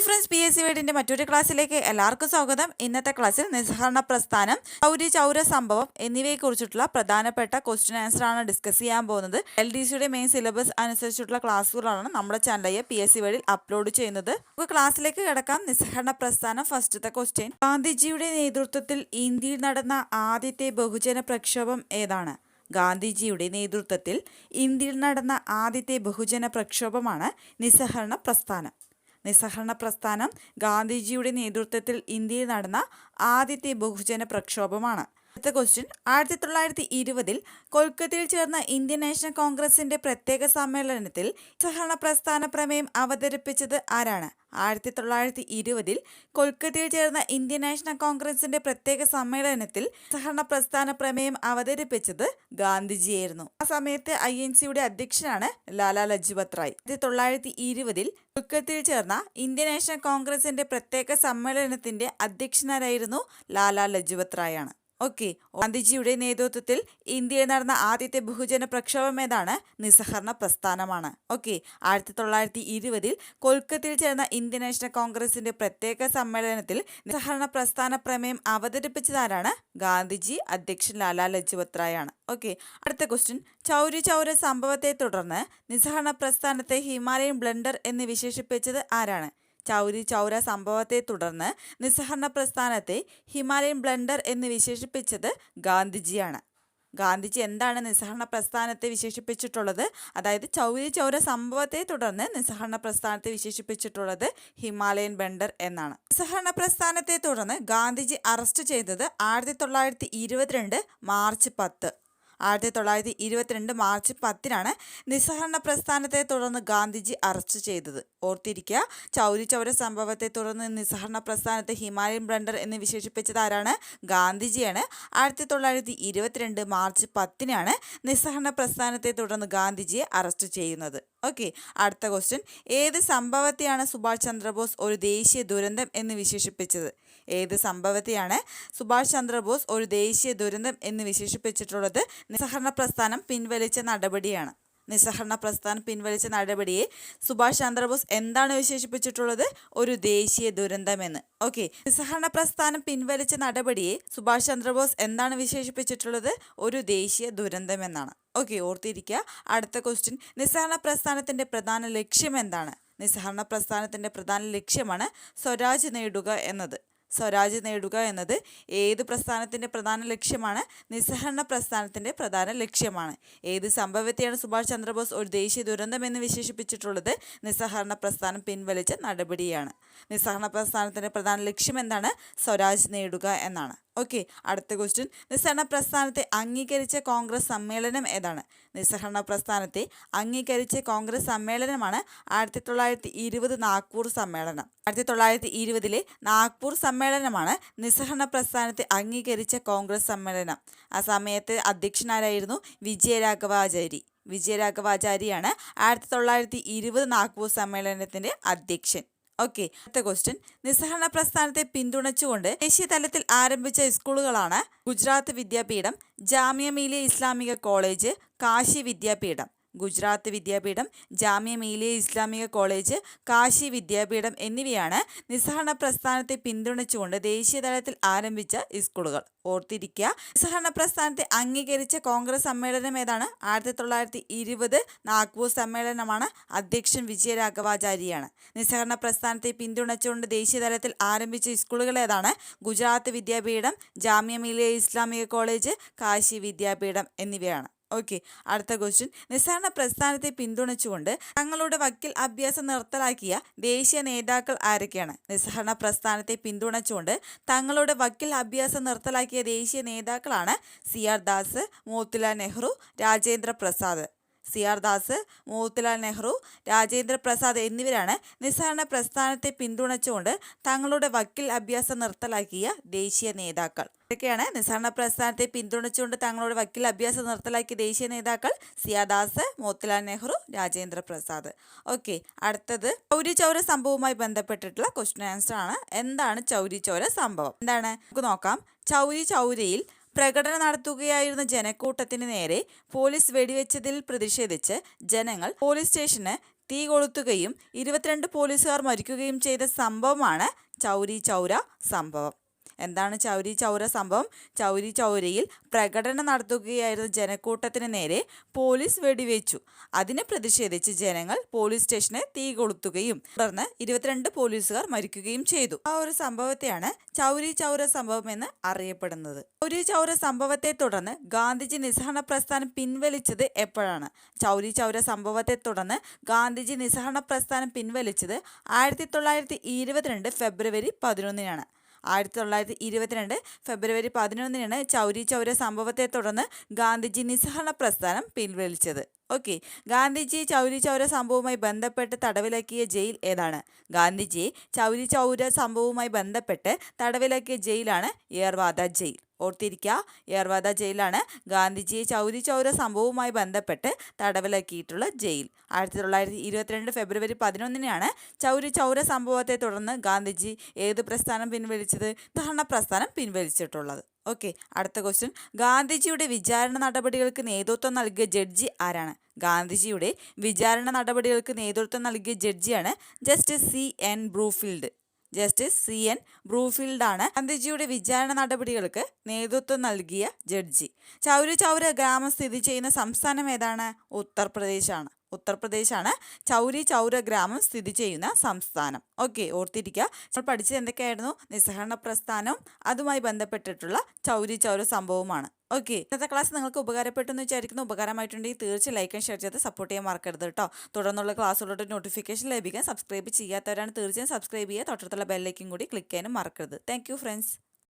Hi friends P S C വേഡിന്റെ മറ്റൊരു ക്ലാസ്സിലേക്ക് എല്ലാവർക്കും സ്വാഗതം. ഇന്നത്തെ ക്ലാസ്സിൽ നിസ്സഹരണ പ്രസ്ഥാനം ചൗരി ചൗര സംഭവം എന്നിവയെക്കുറിച്ചിട്ടുള്ള പ്രധാനപ്പെട്ട ക്വസ്റ്റ്യൻ ആൻസർ ആണ് ഡിസ്കസ് ചെയ്യാൻ പോകുന്നത്. എൽ ഡി സിയുടെ മെയിൻ സിലബസ് അനുസരിച്ചിട്ടുള്ള ക്ലാസ്സുകളാണ് നമ്മുടെ ചാനലായ പി എസ് സി അപ്ലോഡ് ചെയ്യുന്നത്. നമുക്ക് ക്ലാസ്സിലേക്ക് കിടക്കാം. നിസ്സഹരണ പ്രസ്ഥാനം ഫസ്റ്റത്തെ ക്വസ്റ്റ്യൻ ഗാന്ധിജിയുടെ നേതൃത്വത്തിൽ ഇന്ത്യയിൽ നടന്ന ആദ്യത്തെ ബഹുജന പ്രക്ഷോഭം ഏതാണ്? ഗാന്ധിജിയുടെ നേതൃത്വത്തിൽ ഇന്ത്യയിൽ നടന്ന ആദ്യത്തെ ബഹുജന പ്രക്ഷോഭമാണ് നിസ്സഹരണ പ്രസ്ഥാനം. നിസ്സഹരണ പ്രസ്ഥാനം ഗാന്ധിജിയുടെ നേതൃത്വത്തിൽ ഇന്ത്യയിൽ നടന്ന ആദ്യത്തെ ബഹുജന പ്രക്ഷോഭമാണ്. അടുത്ത ക്വസ്റ്റ്യൻ ആയിരത്തി തൊള്ളായിരത്തി ഇരുപതിൽ കൊൽക്കത്തയിൽ ചേർന്ന ഇന്ത്യൻ നാഷണൽ കോൺഗ്രസിന്റെ പ്രത്യേക സമ്മേളനത്തിൽ സഹകരണ പ്രസ്ഥാന പ്രമേയം അവതരിപ്പിച്ചത് ആരാണ്? ആയിരത്തി തൊള്ളായിരത്തി ഇരുപതിൽ കൊൽക്കത്തയിൽ ചേർന്ന ഇന്ത്യൻ നാഷണൽ കോൺഗ്രസിന്റെ പ്രത്യേക സമ്മേളനത്തിൽ സഹകരണ പ്രസ്ഥാന പ്രമേയം അവതരിപ്പിച്ചത് ഗാന്ധിജിയായിരുന്നു. ആ സമയത്ത് ഐ എൻ സിയുടെ അധ്യക്ഷനാണ് ലാലാ ലജ്പത് റായ് ആയിരത്തി തൊള്ളായിരത്തി ഇരുപതിൽ കൊൽക്കത്തയിൽ ചേർന്ന ഇന്ത്യൻ നാഷണൽ കോൺഗ്രസിന്റെ പ്രത്യേക സമ്മേളനത്തിന്റെ അധ്യക്ഷനായിരുന്നു ലാലാ ലജ്പത് റായ് ഓക്കെ. ഗാന്ധിജിയുടെ നേതൃത്വത്തിൽ ഇന്ത്യയിൽ നടന്ന ആദ്യത്തെ ബഹുജന പ്രക്ഷോഭം ഏതാണ്? നിസ്സഹരണ പ്രസ്ഥാനമാണ്. ഓക്കെ. ആയിരത്തി തൊള്ളായിരത്തി ഇരുപതിൽ കൊൽക്കത്തയിൽ ചേർന്ന ഇന്ത്യൻ നാഷണൽ കോൺഗ്രസിന്റെ പ്രത്യേക സമ്മേളനത്തിൽ നിസ്സഹരണ പ്രസ്ഥാന പ്രമേയം അവതരിപ്പിച്ചതാരാണ് ഗാന്ധിജി അധ്യക്ഷൻ ലാലാ ലജ്പത് റായാണ് ഓക്കെ. അടുത്ത ക്വസ്റ്റ്യൻ ചൗരി ചൗര സംഭവത്തെ തുടർന്ന് നിസ്സഹരണ പ്രസ്ഥാനത്തെ ഹിമാലയൻ ബ്ലണ്ടർ എന്ന് വിശേഷിപ്പിച്ചത് ആരാണ്? ചൗരി ചൗര സംഭവത്തെ തുടർന്ന് നിസ്സഹരണ പ്രസ്ഥാനത്തെ ഹിമാലയൻ ബ്ലണ്ടർ എന്ന് വിശേഷിപ്പിച്ചത് ഗാന്ധിജിയാണ്. ഗാന്ധിജി എന്താണ് നിസ്സഹരണ പ്രസ്ഥാനത്തെ വിശേഷിപ്പിച്ചിട്ടുള്ളത്? അതായത് ചൗരി ചൗര സംഭവത്തെ തുടർന്ന് നിസ്സഹരണ പ്രസ്ഥാനത്തെ വിശേഷിപ്പിച്ചിട്ടുള്ളത് ഹിമാലയൻ ബണ്ടർ എന്നാണ്. നിസ്സഹരണ പ്രസ്ഥാനത്തെ തുടർന്ന് ഗാന്ധിജി അറസ്റ്റ് ചെയ്തത് ആയിരത്തി തൊള്ളായിരത്തി ഇരുപത്തിരണ്ട് മാർച്ച് പത്ത്. ആയിരത്തി തൊള്ളായിരത്തി ഇരുപത്തിരണ്ട് മാർച്ച് പത്തിനാണ് നിസ്സഹരണ പ്രസ്ഥാനത്തെ തുടർന്ന് ഗാന്ധിജി അറസ്റ്റ് ചെയ്തത്. ഓർത്തിരിക്കുക ചൗരി ചൗര സംഭവത്തെ തുടർന്ന് നിസ്സഹരണ പ്രസ്ഥാനത്തെ ഹിമാലയൻ ബ്ലണ്ടർ എന്ന് വിശേഷിപ്പിച്ചത് ആരാണ്? ഗാന്ധിജിയാണ്. ആയിരത്തി തൊള്ളായിരത്തി ഇരുപത്തിരണ്ട് മാർച്ച് പത്തിനാണ് നിസ്സഹരണ പ്രസ്ഥാനത്തെ തുടർന്ന് ഗാന്ധിജിയെ അറസ്റ്റ് ചെയ്യുന്നത്. ഓക്കെ അടുത്ത ക്വസ്റ്റ്യൻ ഏത് സംഭവത്തെയാണ് സുഭാഷ് ചന്ദ്രബോസ് ഒരു ദേശീയ ദുരന്തം എന്ന് വിശേഷിപ്പിച്ചത്? ഏത് സംഭവത്തെയാണ് സുഭാഷ് ചന്ദ്രബോസ് ഒരു ദേശീയ ദുരന്തം എന്ന് വിശേഷിപ്പിച്ചിട്ടുള്ളത്? നിസ്സഹരണ പ്രസ്ഥാനം പിൻവലിച്ച നടപടിയാണ്. നിസ്സഹരണ പ്രസ്ഥാനം പിൻവലിച്ച നടപടിയെ സുഭാഷ് ചന്ദ്രബോസ് എന്താണ് വിശേഷിപ്പിച്ചിട്ടുള്ളത്? ഒരു ദേശീയ ദുരന്തമെന്ന്. ഓക്കെ. നിസ്സഹരണ പ്രസ്ഥാനം പിൻവലിച്ച നടപടിയെ സുഭാഷ് ചന്ദ്രബോസ് എന്താണ് വിശേഷിപ്പിച്ചിട്ടുള്ളത്? ഒരു ദേശീയ ദുരന്തമെന്നാണ്. ഓക്കെ ഓർത്തിരിക്കുക. അടുത്ത ക്വസ്റ്റ്യൻ. നിസ്സഹരണ പ്രസ്ഥാനത്തിന്റെ പ്രധാന ലക്ഷ്യം എന്താണ്? നിസ്സഹരണ പ്രസ്ഥാനത്തിന്റെ പ്രധാന ലക്ഷ്യമാണ് സ്വരാജ് നേടുക എന്നത്. സ്വരാജ് നേടുക എന്നത് ഏത് പ്രസ്ഥാനത്തിന്റെ പ്രധാന ലക്ഷ്യമാണ്? നിസ്സഹരണ പ്രസ്ഥാനത്തിന്റെ പ്രധാന ലക്ഷ്യമാണ്. ഏത് സംഭവത്തെയാണ് സുഭാഷ് ചന്ദ്രബോസ് ഒരു ദേശീയ ദുരന്തമെന്ന് വിശേഷിപ്പിച്ചിട്ടുള്ളത്? നിസ്സഹരണ പ്രസ്ഥാനം പിൻവലിച്ച നടപടിയാണ്. നിസ്സഹരണ പ്രസ്ഥാനത്തിന്റെ പ്രധാന ലക്ഷ്യം എന്താണ്? സ്വരാജ് നേടുക എന്നാണ്. ഓക്കെ അടുത്ത ക്വസ്റ്റ്യൻ നിസ്സഹരണ പ്രസ്ഥാനത്തെ അംഗീകരിച്ച കോൺഗ്രസ് സമ്മേളനം ഏതാണ്? നിസ്സഹരണ പ്രസ്ഥാനത്തെ അംഗീകരിച്ച കോൺഗ്രസ് സമ്മേളനമാണ് ആയിരത്തി തൊള്ളായിരത്തി ഇരുപത് നാഗ്പൂർ സമ്മേളനം. ആയിരത്തി തൊള്ളായിരത്തി ഇരുപതിലെ നാഗ്പൂർ സമ്മേളനമാണ് നിസ്സഹരണ പ്രസ്ഥാനത്തെ അംഗീകരിച്ച കോൺഗ്രസ് സമ്മേളനം. ആ സമയത്തെ അധ്യക്ഷനാരായിരുന്നു വിജയരാഘവാചാരി. വിജയരാഘവാചാരിയാണ് ആയിരത്തി തൊള്ളായിരത്തി ഇരുപത് നാഗ്പൂർ സമ്മേളനത്തിന്റെ അധ്യക്ഷൻ. ഓക്കെ അടുത്ത ക്വസ്റ്റ്യൻ നിസ്സഹരണ പ്രസ്ഥാനത്തെ പിന്തുണച്ചുകൊണ്ട് ദേശീയ തലത്തിൽ ആരംഭിച്ച സ്കൂളുകളാണ് ഗുജറാത്ത് വിദ്യാപീഠം ജാമ്യ മിലിയ ഇസ്ലാമിക കോളേജ് കാശി വിദ്യാപീഠം. ഗുജറാത്ത് വിദ്യാപീഠം ജാമ്യ മിലിയ ഇസ്ലാമിക കോളേജ് കാശി വിദ്യാപീഠം എന്നിവയാണ് നിസ്സഹരണ പ്രസ്ഥാനത്തെ പിന്തുണച്ചുകൊണ്ട് ദേശീയതലത്തിൽ ആരംഭിച്ച സ്കൂളുകൾ ഓർത്തിരിക്കുക നിസ്സഹരണ പ്രസ്ഥാനത്തെ അംഗീകരിച്ച കോൺഗ്രസ് സമ്മേളനം ഏതാണ്? ആയിരത്തി തൊള്ളായിരത്തി ഇരുപത് നാഗ്പൂർ സമ്മേളനമാണ് അധ്യക്ഷൻ വിജയരാഘവാചാര്യയാണ് നിസ്സഹരണ പ്രസ്ഥാനത്തെ പിന്തുണച്ചുകൊണ്ട് ദേശീയതലത്തിൽ ആരംഭിച്ച സ്കൂളുകൾ ഏതാണ്? ഗുജറാത്ത് വിദ്യാപീഠം ജാമ്യ മിലിയ ഇസ്ലാമിക കോളേജ് കാശി വിദ്യാപീഠം എന്നിവയാണ്. ഓക്കെ അടുത്ത ക്വസ്റ്റ്യൻ നിസ്സഹരണ പ്രസ്ഥാനത്തെ പിന്തുണച്ചുകൊണ്ട് തങ്ങളുടെ വക്കിൽ അഭ്യാസം നിർത്തലാക്കിയ ദേശീയ നേതാക്കൾ ആരൊക്കെയാണ്? നിസ്സഹരണ പ്രസ്ഥാനത്തെ പിന്തുണച്ചുകൊണ്ട് തങ്ങളുടെ വക്കിൽ അഭ്യാസം നിർത്തലാക്കിയ ദേശീയ നേതാക്കളാണ് C R Das Motilal Nehru Rajendra Prasad. C R Das Motilal Nehru Rajendra Prasad എന്നിവരാണ് നിസ്സഹരണ പ്രസ്ഥാനത്തെ പിന്തുണച്ചുകൊണ്ട് തങ്ങളുടെ വക്കീൽ അഭ്യാസം നിർത്തലാക്കിയ ദേശീയ നേതാക്കൾ. ഇതൊക്കെയാണ് നിസ്സഹരണ പ്രസ്ഥാനത്തെ പിന്തുണച്ചുകൊണ്ട് തങ്ങളുടെ വക്കീൽ അഭ്യാസം നിർത്തലാക്കിയ ദേശീയ നേതാക്കൾ C R Das Motilal Nehru Rajendra Prasad. Okay അടുത്തത് ചൗരി ചൗര സംഭവവുമായി ബന്ധപ്പെട്ടിട്ടുള്ള ക്വസ്റ്റ്യൻ ആൻസർ ആണ്. എന്താണ് ചൗരി ചൗര സംഭവം? എന്താണ്? നമുക്ക് നോക്കാം. ചൗരി ചൗരയിൽ പ്രകടനം നടത്തുകയായിരുന്ന ജനക്കൂട്ടത്തിന് നേരെ പോലീസ് വെടിവെച്ചതിൽ പ്രതിഷേധിച്ച് ജനങ്ങൾ പോലീസ് സ്റ്റേഷന് തീ കൊളുത്തുകയും ഇരുപത്തിരണ്ട് പോലീസുകാർ മരിക്കുകയും ചെയ്ത സംഭവമാണ് ചൗരി ചൗര സംഭവം. എന്താണ് ചൗരി ചൗര സംഭവം? ചൗരി ചൗരയിൽ പ്രകടനം നടത്തുകയായിരുന്ന ജനക്കൂട്ടത്തിന് നേരെ പോലീസ് വെടിവെച്ചു. അതിനെ പ്രതിഷേധിച്ച് ജനങ്ങൾ പോലീസ് സ്റ്റേഷനെ തീ കൊളുത്തുകയും തുടർന്ന് ഇരുപത്തിരണ്ട് പോലീസുകാർ മരിക്കുകയും ചെയ്തു. ആ ഒരു സംഭവത്തെയാണ് ചൗരി ചൗര സംഭവം എന്ന് അറിയപ്പെടുന്നത്. ചൗരി ചൗര സംഭവത്തെ തുടർന്ന് ഗാന്ധിജി നിസ്സഹരണ പ്രസ്ഥാനം പിൻവലിച്ചത് എപ്പോഴാണ്? ചൗരി ചൗര സംഭവത്തെ തുടർന്ന് ഗാന്ധിജി നിസ്സഹരണ പ്രസ്ഥാനം പിൻവലിച്ചത് ആയിരത്തി തൊള്ളായിരത്തി ഇരുപത്തിരണ്ട് ഫെബ്രുവരി പതിനൊന്നിനാണ്. ആയിരത്തി തൊള്ളായിരത്തി ഇരുപത്തിരണ്ട് ഫെബ്രുവരി പതിനൊന്നിനാണ് ചൗരി ചൗര സംഭവത്തെ തുടർന്ന് ഗാന്ധിജി നിസ്സഹരണ പ്രസ്ഥാനം പിൻവലിച്ചത്. ഓക്കെ ഗാന്ധിജി ചൗരി ചൗര സംഭവവുമായി ബന്ധപ്പെട്ട് തടവിലാക്കിയ ജയിൽ ഏതാണ്? ഗാന്ധിജിയെ ചൗരി ചൗര സംഭവവുമായി ബന്ധപ്പെട്ട് തടവിലാക്കിയ ജയിലാണ് ഏർവാദ ജയിൽ. ഓർത്തിരിക്കുക ഏർവാദ ജയിലാണ് ഗാന്ധിജിയെ ചൗരി ചൗര സംഭവവുമായി ബന്ധപ്പെട്ട് തടവിലാക്കിയിട്ടുള്ള ജയിൽ. ആയിരത്തി തൊള്ളായിരത്തി ഇരുപത്തിരണ്ട് ഫെബ്രുവരി പതിനൊന്നിനാണ് ചൗരി ചൗര സംഭവത്തെ തുടർന്ന് ഗാന്ധിജി ഏത് പ്രസ്ഥാനം പിൻവലിച്ചത്? ധർണ പ്രസ്ഥാനം പിൻവലിച്ചിട്ടുള്ളത്. ഓക്കെ അടുത്ത ക്വസ്റ്റ്യൻ ഗാന്ധിജിയുടെ വിചാരണ നടപടികൾക്ക് നേതൃത്വം നൽകിയ ജഡ്ജി ആരാണ്? ഗാന്ധിജിയുടെ വിചാരണ നടപടികൾക്ക് നേതൃത്വം നൽകിയ ജഡ്ജിയാണ് justice C N Broomfield. Justice C N ബ്രൂഫീൽഡാണ് ഗാന്ധിജിയുടെ വിചാരണ നടപടികൾക്ക് നേതൃത്വം നൽകിയ ജഡ്ജി. ചൗരി ചൗര ഗ്രാമം സ്ഥിതി ചെയ്യുന്ന സംസ്ഥാനം ഏതാണ്? ഉത്തർപ്രദേശാണ്. ഉത്തർപ്രദേശാണ്. ചൗരി ചൗര ഗ്രാമം സ്ഥിതി ചെയ്യുന്ന സംസ്ഥാനം. ഓക്കെ ഓർത്തിരിക്കുക നമ്മൾ പഠിച്ചത് എന്തൊക്കെയായിരുന്നു? നിസ്സഹരണ പ്രസ്ഥാനവും അതുമായി ബന്ധപ്പെട്ടിട്ടുള്ള ചൗരി ചൗര സംഭവമാണ്. ഓക്കെ ഇന്നത്തെ ക്ലാസ് നിങ്ങൾക്ക് ഉപകാരപ്പെട്ടു എന്ന് വിചാരിക്കുന്നു. ഉപകാരമായിട്ടുണ്ടെങ്കിൽ തീർച്ചയായും ലൈക്ക് ആൻഡ് ഷെയർ ചെയ്ത് സപ്പോർട്ട് ചെയ്യാൻ മറക്കരുത് കേട്ടോ. തുടർന്നുള്ള ക്ലാസ്സുകളുടെ നോട്ടിഫിക്കേഷൻ ലഭിക്കാൻ സബ്സ്ക്രൈബ് ചെയ്യാത്തവരാണ് തീർച്ചയായും സബ്സ്ക്രൈബ് ചെയ്യുക. തൊട്ടടുത്തുള്ള ബെല്ലൈക്കും കൂടി ക്ലിക്ക് ചെയ്യാനും മറക്കരുത്. Thank friends